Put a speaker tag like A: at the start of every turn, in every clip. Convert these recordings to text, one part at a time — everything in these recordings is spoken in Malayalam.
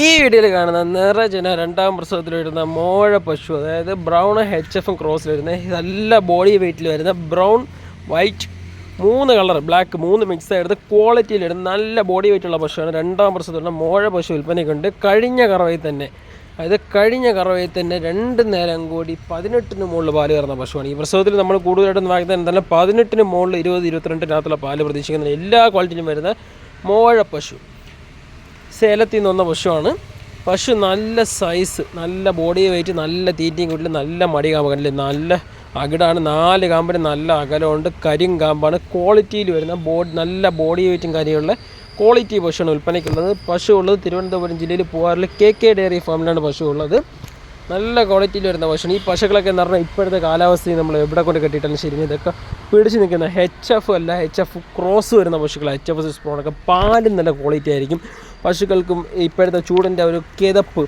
A: ഈ വീഡിയോയിൽ കാണുന്ന നിറജന രണ്ടാം പ്രസവത്തിൽ വരുന്ന മോഴ പശു അതായത് ബ്രൗൺ എച്ച് എഫും ക്രോസിൽ വരുന്ന നല്ല ബോഡി വെയിറ്റിൽ വരുന്ന ബ്രൗൺ വൈറ്റ് മൂന്ന് കളർ ബ്ലാക്ക് മൂന്ന് മിക്സ് ആയിരുന്നു ക്വാളിറ്റിയിൽ വരുന്ന നല്ല ബോഡി വെയിറ്റുള്ള പശുവാണ് രണ്ടാം പ്രസവത്തിൽ വരുന്ന മോഴ പശു വിൽപ്പനയ്ക്കുണ്ട്. കഴിഞ്ഞ കറവയിൽ തന്നെ അതായത് കഴിഞ്ഞ കറവയിൽ തന്നെ രണ്ട് നേരം കൂടി പതിനെട്ടിന് മുകളിൽ പാൽ കയറുന്ന പശുവാണ്. ഈ പ്രസവത്തിൽ നമ്മൾ കൂടുതലായിട്ടും വാങ്ങിയത് തന്നെ പതിനെട്ടിന് മുകളിൽ ഇരുപത് ഇരുപത്തിരണ്ടിനകത്തുള്ള പാൽ പ്രതീക്ഷിക്കുന്ന എല്ലാ ക്വാളിറ്റിയിലും വരുന്ന മോഴ പശു. സേലത്തിൽ നിന്ന് വന്ന പശുവാണ്. പശു നല്ല സൈസ് നല്ല ബോഡി വെയിറ്റ് നല്ല തീറ്റയും കൂട്ടിൽ നല്ല മടി കാമ്പ് കണ്ടില്ലേ? നല്ല അകിടാണ് നാല് കാമ്പിന് നല്ല അകലമുണ്ട് കരിം കാമ്പാണ്. ക്വാളിറ്റിയിൽ വരുന്ന ബോഡി നല്ല ബോഡി വെയിറ്റും കാര്യമുള്ള ക്വാളിറ്റി പശുവാണ് വിൽപ്പനയ്ക്കുള്ളത്. പശു ഉള്ളത് തിരുവനന്തപുരം ജില്ലയിൽ പൂവാറിൽ കെ കെ ഡയറി ഫാമിലാണ് പശു ഉള്ളത്. നല്ല ക്വാളിറ്റിയിൽ വരുന്ന പശുവാണ്. ഈ പശുക്കളൊക്കെ എന്ന് പറഞ്ഞാൽ ഇപ്പോഴത്തെ കാലാവസ്ഥയിൽ നമ്മൾ എവിടെ കൊണ്ട് കെട്ടിയിട്ടാലും ശരി ഇതൊക്കെ പിടിച്ച് നിൽക്കുന്ന എച്ച് എഫ് അല്ല എച്ച് എഫ് ക്രോസ് വരുന്ന പശുക്കൾ എച്ച് എഫ് സ്പോണൊക്കെ പാലും നല്ല ക്വാളിറ്റി ആയിരിക്കും. പശുക്കൾക്കും ഇപ്പോഴത്തെ ചൂടിന്റെ ഒരു കിതപ്പ്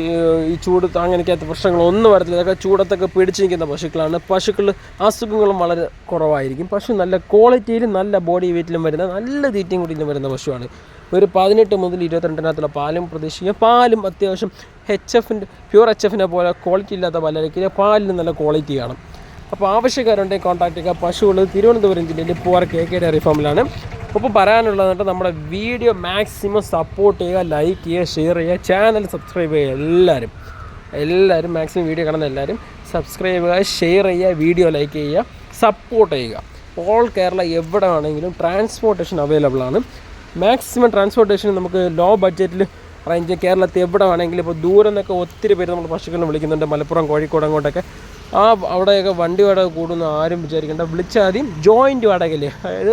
A: ഈ ചൂട് താങ്ങാനിക്കാത്ത പ്രശ്നങ്ങളൊന്നും വരത്തില്ല. ഇതൊക്കെ ചൂടത്തൊക്കെ പിടിച്ച് നിൽക്കുന്ന പശുക്കളാണ്. പശുക്കൾ അസുഖങ്ങളും വളരെ കുറവായിരിക്കും. പശു നല്ല ക്വാളിറ്റിയിലും നല്ല ബോഡി വെയിറ്റിലും വരുന്ന നല്ല തീറ്റയും കൂടിയിലും വരുന്ന പശുവാണ്. ഒരു പതിനെട്ട് മുതൽ ഇരുപത്തിരണ്ടിനകത്തുള്ള പാലും പ്രതീക്ഷിക്കുക പാലും അത്യാവശ്യം എച്ച് എഫിന്റെ പ്യൂർ എച്ച് എഫിനെ പോലെ ക്വാളിറ്റി ഇല്ലാത്ത പാലായിരിക്കും പാലിന് നല്ല ക്വാളിറ്റി കാണും അപ്പോൾ ആവശ്യക്കാരുണ്ടെങ്കിൽ കോൺടാക്ട് ചെയ്യുക. പശുകൾ തിരുവനന്തപുരം ജില്ലയിൽ പൂവാർ കെ കെ ഡയറി ഫാമിലാണ് അപ്പോൾ പറയാനുള്ളത് നമ്മുടെ വീഡിയോ മാക്സിമം സപ്പോർട്ട് ചെയ്യുക ലൈക്ക് ചെയ്യുക ഷെയർ ചെയ്യുക ചാനൽ സബ്സ്ക്രൈബ് ചെയ്യുക എല്ലാവരും. എല്ലാവരും മാക്സിമം വീഡിയോ കാണുന്ന എല്ലാവരും സബ്സ്ക്രൈബ് ചെയ്യുക ഷെയർ ചെയ്യുക വീഡിയോ ലൈക്ക് ചെയ്യുക സപ്പോർട്ട് ചെയ്യുക. ഓൾ കേരള എവിടെ ആണെങ്കിലും ട്രാൻസ്പോർട്ടേഷൻ അവൈലബിൾ ആണ്. മാക്സിമം ട്രാൻസ്പോർട്ടേഷൻ നമുക്ക് ലോ ബഡ്ജറ്റിൽ റേഞ്ച് കേരളത്തിൽ എവിടെ വേണമെങ്കിലും ഇപ്പോൾ ദൂരം നിന്നൊക്കെ ഒത്തിരി പേര് നമ്മൾ പശുക്കളെ വിളിക്കുന്നുണ്ട്. മലപ്പുറം കോഴിക്കോട് അങ്ങോട്ടൊക്കെ. ആ അവിടെയൊക്കെ വണ്ടി വാടക കൂടുന്ന ആരും വിചാരിക്കേണ്ട. വിളിച്ചാൽ ആദ്യം ജോയിന്റ് വാടകയില്ലേ? അതായത്